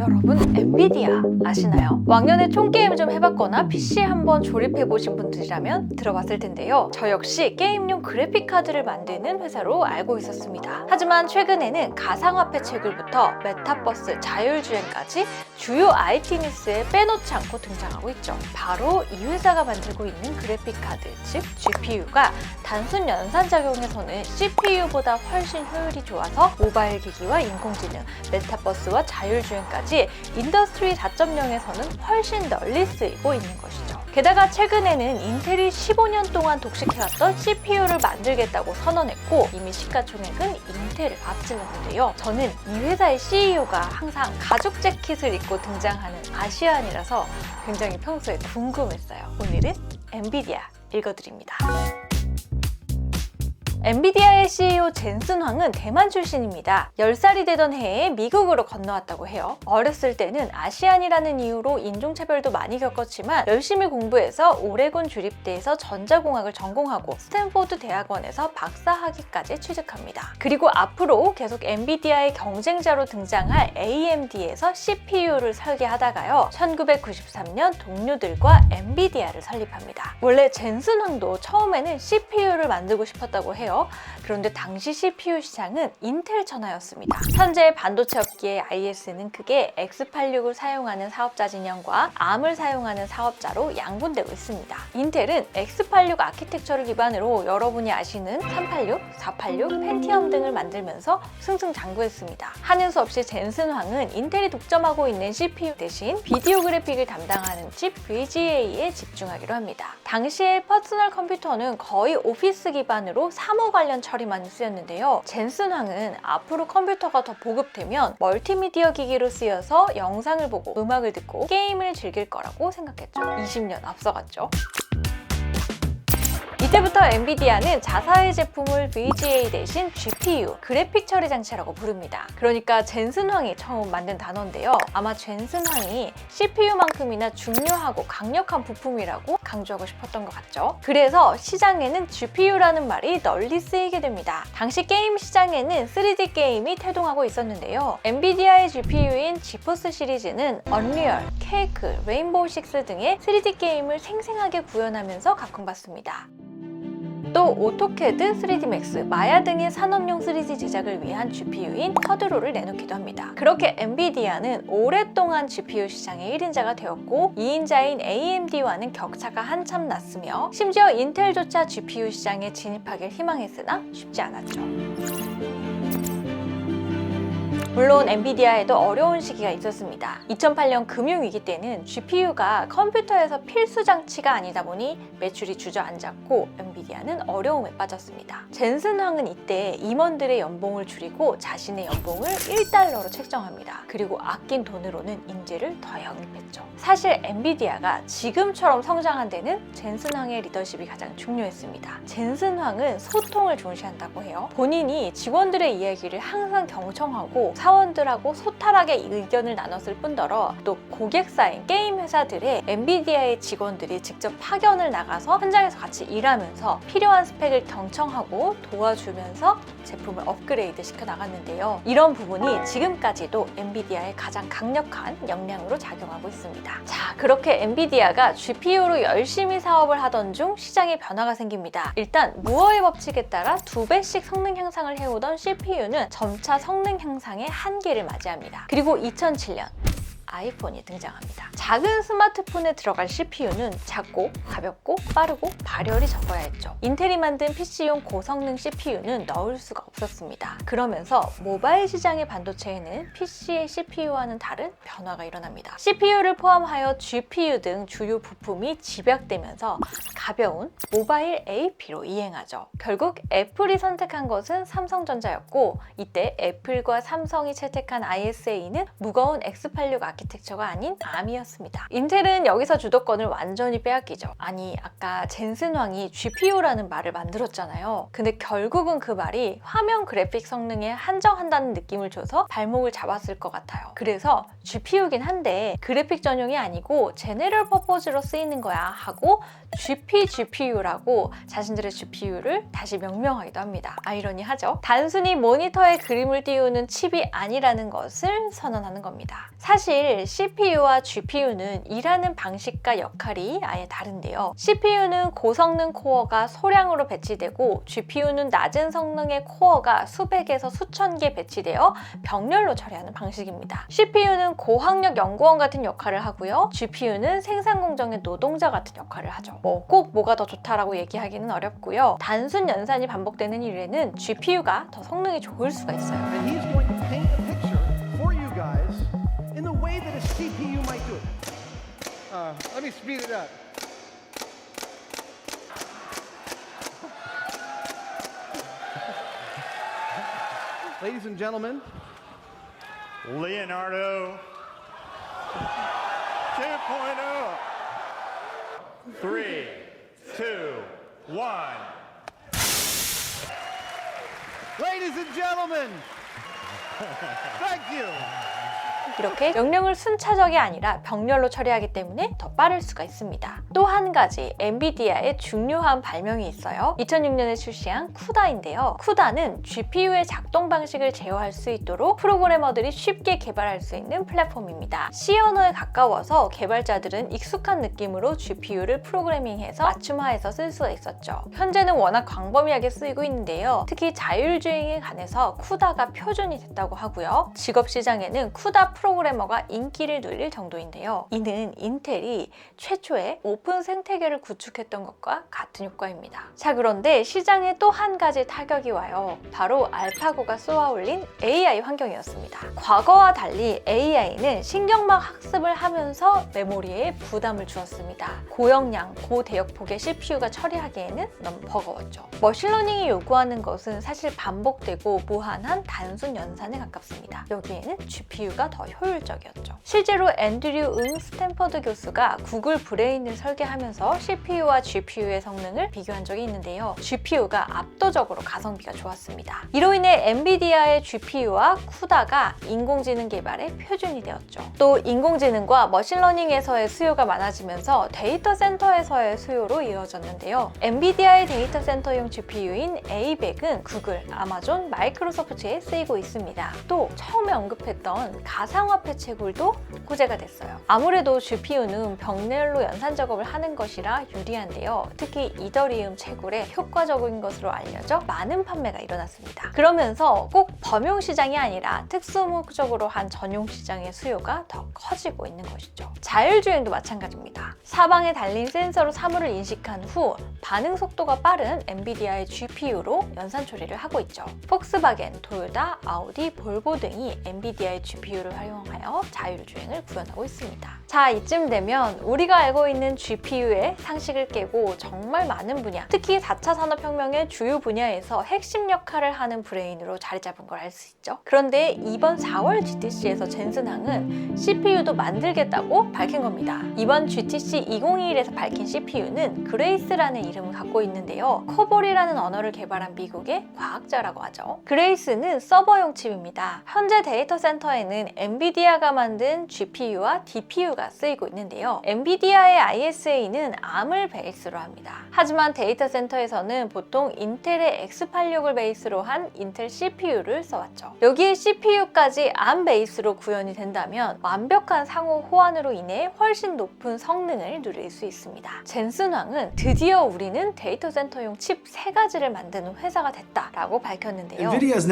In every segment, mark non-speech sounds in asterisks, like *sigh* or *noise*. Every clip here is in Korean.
여러분 엔비디아 아시나요? 왕년에 총게임 좀 해봤거나 PC 한번 조립해보신 분들이라면 들어봤을 텐데요. 저 역시 게임용 그래픽카드를 만드는 회사로 알고 있었습니다. 하지만 최근에는 가상화폐 채굴부터 메타버스, 자율주행까지 주요 IT 뉴스에 빼놓지 않고 등장하고 있죠. 바로 이 회사가 만들고 있는 그래픽카드, 즉 GPU가 단순 연산작용에서는 CPU보다 훨씬 효율이 좋아서 모바일 기기와 인공지능, 메타버스와 자율주행까지 인더스트리 4.0에서는 훨씬 널리 쓰이고 있는 것이죠. 게다가 최근에는 인텔이 15년 동안 독식해왔던 CPU를 만들겠다고 선언했고 이미 시가총액은 인텔을 앞질렀는데요. 저는 이 회사의 CEO가 항상 가죽 재킷을 입고 등장하는 아시안이라서 굉장히 평소에 궁금했어요. 오늘은 엔비디아 읽어드립니다. 엔비디아의 CEO 젠슨 황은 대만 출신입니다. 10살이 되던 해에 미국으로 건너왔다고 해요. 어렸을 때는 아시안이라는 이유로 인종차별도 많이 겪었지만 열심히 공부해서 오레곤 주립대에서 전자공학을 전공하고 스탠포드 대학원에서 박사학위까지 취득합니다. 그리고 앞으로 계속 엔비디아의 경쟁자로 등장할 AMD에서 CPU를 설계하다가요. 1993년 동료들과 엔비디아를 설립합니다. 원래 젠슨 황도 처음에는 CPU를 만들고 싶었다고 해요. 그런데 당시 CPU 시장은 인텔 천하였습니다. 현재 반도체 업계의 IS는 크게 X86을 사용하는 사업자 진영과 ARM을 사용하는 사업자로 양분되고 있습니다. 인텔은 X86 아키텍처를 기반으로 여러분이 아시는 386, 486, 펜티엄 등을 만들면서 승승장구했습니다. 하는 수 없이 젠슨 황은 인텔이 독점하고 있는 CPU 대신 비디오 그래픽을 담당하는 칩 VGA에 집중하기로 합니다. 당시의 퍼스널 컴퓨터는 거의 오피스 기반으로 사무 관련 처리만 쓰였는데요. 젠슨 황은 앞으로 컴퓨터가 더 보급되면 멀티미디어 기기로 쓰여서 영상을 보고 음악을 듣고 게임을 즐길 거라고 생각했죠. 20년 앞서갔죠. 이때부터 엔비디아는 자사의 제품을 VGA 대신 GPU, 그래픽 처리 장치라고 부릅니다. 그러니까 젠슨황이 처음 만든 단어인데요. 아마 젠슨황이 CPU만큼이나 중요하고 강력한 부품이라고 강조하고 싶었던 것 같죠. 그래서 시장에는 GPU라는 말이 널리 쓰이게 됩니다. 당시 게임 시장에는 3D 게임이 태동하고 있었는데요. 엔비디아의 GPU인 지포스 시리즈는 언리얼, 케이크, 레인보우 6 등의 3D 게임을 생생하게 구현하면서 각광받습니다. 또 오토캐드, 3D 맥스, 마야 등의 산업용 3D 제작을 위한 GPU인 커드로를 내놓기도 합니다. 그렇게 엔비디아는 오랫동안 GPU 시장의 1인자가 되었고 2인자인 AMD와는 격차가 한참 났으며 심지어 인텔조차 GPU 시장에 진입하길 희망했으나 쉽지 않았죠. 물론 엔비디아에도 어려운 시기가 있었습니다. 2008년 금융위기 때는 GPU가 컴퓨터에서 필수 장치가 아니다 보니 매출이 주저앉았고 엔비디아는 어려움에 빠졌습니다. 젠슨 황은 이때 임원들의 연봉을 줄이고 자신의 연봉을 1달러로 책정합니다. 그리고 아낀 돈으로는 인재를 더 영입했죠. 사실 엔비디아가 지금처럼 성장한 데는 젠슨 황의 리더십이 가장 중요했습니다. 젠슨 황은 소통을 중시한다고 해요. 본인이 직원들의 이야기를 항상 경청하고 사원들하고 소탈하게 의견을 나눴을 뿐더러 또 고객사인 게임 회사들의 엔비디아의 직원들이 직접 파견을 나가서 현장에서 같이 일하면서 필요한 스펙을 경청하고 도와주면서 제품을 업그레이드 시켜 나갔는데요. 이런 부분이 지금까지도 엔비디아의 가장 강력한 역량으로 작용하고 있습니다. 자, 그렇게 엔비디아가 GPU로 열심히 사업을 하던 중 시장에 변화가 생깁니다. 일단 무어의 법칙에 따라 두 배씩 성능 향상을 해오던 CPU는 점차 성능 향상의 한계를 맞이합니다. 그리고 2007년 아이폰이 등장합니다. 작은 스마트폰에 들어갈 CPU는 작고 가볍고 빠르고 발열이 적어야 했죠. 인텔이 만든 PC용 고성능 CPU는 넣을 수가 없었습니다. 그러면서 모바일 시장의 반도체에는 PC의 CPU와는 다른 변화가 일어납니다. CPU를 포함하여 GPU 등 주요 부품이 집약되면서 가벼운 모바일 AP로 이행하죠. 결국 애플이 선택한 것은 삼성전자였고 이때 애플과 삼성이 채택한 ISA는 무거운 X86 아키 아키텍처가 아닌 ARM이었습니다. 인텔은 여기서 주도권을 완전히 빼앗기죠. 아니 아까 젠슨 왕이 GPU라는 말을 만들었잖아요. 근데 결국은 그 말이 화면 그래픽 성능에 한정한다는 느낌을 줘서 발목을 잡았을 것 같아요. 그래서 GPU긴 한데 그래픽 전용이 아니고 제네럴 퍼포즈로 쓰이는 거야 하고 GP GPU라고 자신들의 GPU를 다시 명명하기도 합니다. 아이러니하죠? 단순히 모니터에 그림을 띄우는 칩이 아니라는 것을 선언하는 겁니다. 사실 CPU와 GPU는 일하는 방식과 역할이 아예 다른데요. CPU는 고성능 코어가 소량으로 배치되고 GPU는 낮은 성능의 코어가 수백에서 수천 개 배치되어 병렬로 처리하는 방식입니다. CPU는 고학력 연구원 같은 역할을 하고요. GPU는 생산 공정의 노동자 같은 역할을 하죠. 뭐 꼭 뭐가 더 좋다라고 얘기하기는 어렵고요. 단순 연산이 반복되는 일에는 GPU가 더 성능이 좋을 수가 있어요. Uh, let me speed it up. *laughs* Ladies and gentlemen, Leonardo 2.0. Three, two, one. ladies and gentlemen, thank you. 이렇게 명령을 순차적이 아니라 병렬로 처리하기 때문에 더 빠를 수가 있습니다. 또 한 가지 엔비디아의 중요한 발명이 있어요. 2006년에 출시한 쿠다인데요. 쿠다는 GPU의 작동 방식을 제어할 수 있도록 프로그래머들이 쉽게 개발할 수 있는 플랫폼입니다. C 언어에 가까워서 개발자들은 익숙한 느낌으로 GPU를 프로그래밍해서 맞춤화해서 쓸 수가 있었죠. 현재는 워낙 광범위하게 쓰이고 있는데요. 특히 자율주행에 관해서 쿠다가 표준이 됐다고 하고요. 직업 시장에는 쿠다 프로그래머가 인기를 누릴 정도인데요. 이는 인텔이 최초의 오픈 생태계를 구축했던 것과 같은 효과입니다. 자, 그런데 시장에 또 한 가지 타격이 와요. 바로 알파고가 쏘아올린 AI 환경이었습니다. 과거와 달리 AI는 신경막 학습을 하면서 메모리에 부담을 주었습니다. 고영량, 고대역폭의 CPU가 처리하기에는 너무 버거웠죠. 머신러닝이 요구하는 것은 사실 반복되고 무한한 단순 연산에 가깝습니다. 여기에는 GPU가 더 효율적이었죠. 실제로 앤드류 응 스탠퍼드 교수가 구글 브레인을 설계하면서 CPU와 GPU의 성능을 비교한 적이 있는데요. GPU가 압도적으로 가성비가 좋았습니다. 이로 인해 엔비디아의 GPU와 쿠다가 인공지능 개발의 표준이 되었죠. 또 인공지능과 머신러닝에서의 수요가 많아지면서 데이터 센터에서의 수요로 이어졌는데요. 엔비디아의 데이터 센터용 GPU인 A100은 구글, 아마존, 마이크로소프트에 쓰이고 있습니다. 또 처음에 언급했던 가상 화폐 채굴도 호재가 됐어요. 아무래도 GPU는 병렬로 연산 작업을 하는 것이라 유리한데요. 특히 이더리움 채굴에 효과적인 것으로 알려져 많은 판매가 일어났습니다. 그러면서 꼭 범용 시장이 아니라 특수 목적으로 한 전용 시장의 수요가 더 커지고 있는 것이죠. 자율주행도 마찬가지입니다. 사방에 달린 센서로 사물을 인식한 후 반응 속도가 빠른 엔비디아의 GPU로 연산 처리를 하고 있죠. 폭스바겐, 토요타, 아우디, 볼보 등이 엔비디아의 GPU를 활용하여 자율주행을 구현하고 있습니다. 자, 이쯤 되면 우리가 알고 있는 GPU의 상식을 깨고 정말 많은 분야, 특히 4차 산업혁명의 주요 분야에서 핵심 역할을 하는 브레인으로 자리 잡은 걸 알 수 있죠. 그런데 이번 4월 GTC에서 젠슨항은 CPU도 만들겠다고 밝힌 겁니다. 이번 GTC 2021에서 밝힌 CPU는 그레이스라는 이름을 갖고 있는데요. 코볼이라는 언어를 개발한 미국의 과학자라고 하죠. 그레이스는 서버용 칩입니다. 현재 데이터 센터에는 엔비디아가 만든 GPU와 DPU가 쓰이고 있는데요. 엔비디아의 ISA는 ARM을 베이스로 합니다. 하지만 데이터 센터에서는 보통 인텔의 X86을 베이스로 한 인텔 CPU를 써왔죠. 여기에 CPU까지 ARM 베이스로 구현이 된다면 완벽한 상호 호환으로 인해 훨씬 높은 성능을 누릴 수 있습니다. 젠슨 왕은 드디어 우리는 데이터 센터용 칩세 가지를 만드는 회사가 됐다라고 밝혔는데요. NVIDIA is.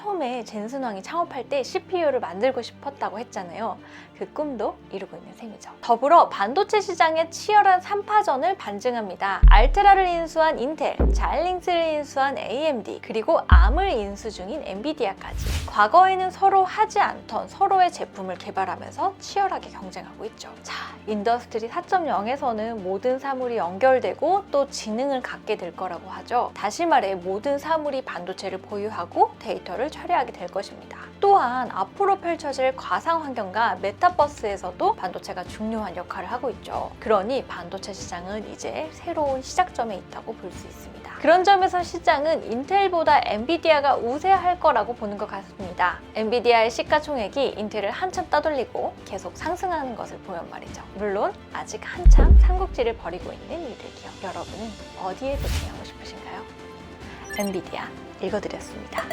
처음에 젠슨 왕이 창업할 때 CPU를 만들고 싶었다고 했잖아요. 그 꿈도 이루고 있는 셈이죠. 더불어 반도체 시장의 치열한 3파전을 반증합니다. 알테라를 인수한 인텔, 자일링스를 인수한 AMD, 그리고 ARM을 인수 중인 엔비디아까지. 과거에는 서로 하지 않던 서로의 제품을 개발하면서 치열하게 경쟁하고 있죠. 자, 인더스트리 4.0에서는 모든 사물이 연결되고 또 지능을 갖게 될 거라고 하죠. 다시 말해 모든 사물이 반도체를 보유하고 데이터를 처리하게 될 것입니다. 또한 앞으로 펼쳐질 가상 환경과 메타 버스에서도 반도체가 중요한 역할을 하고 있죠. 그러니 반도체 시장은 이제 새로운 시작점에 있다고 볼 수 있습니다. 그런 점에서 시장은 인텔보다 엔비디아가 우세할 거라고 보는 것 같습니다. 엔비디아의 시가총액이 인텔을 한참 따돌리고 계속 상승하는 것을 보면 말이죠. 물론 아직 한참 삼국지를 벌이고 있는 이들 기업. 여러분은 어디에 배팅하고 싶으신가요? 엔비디아 읽어드렸습니다.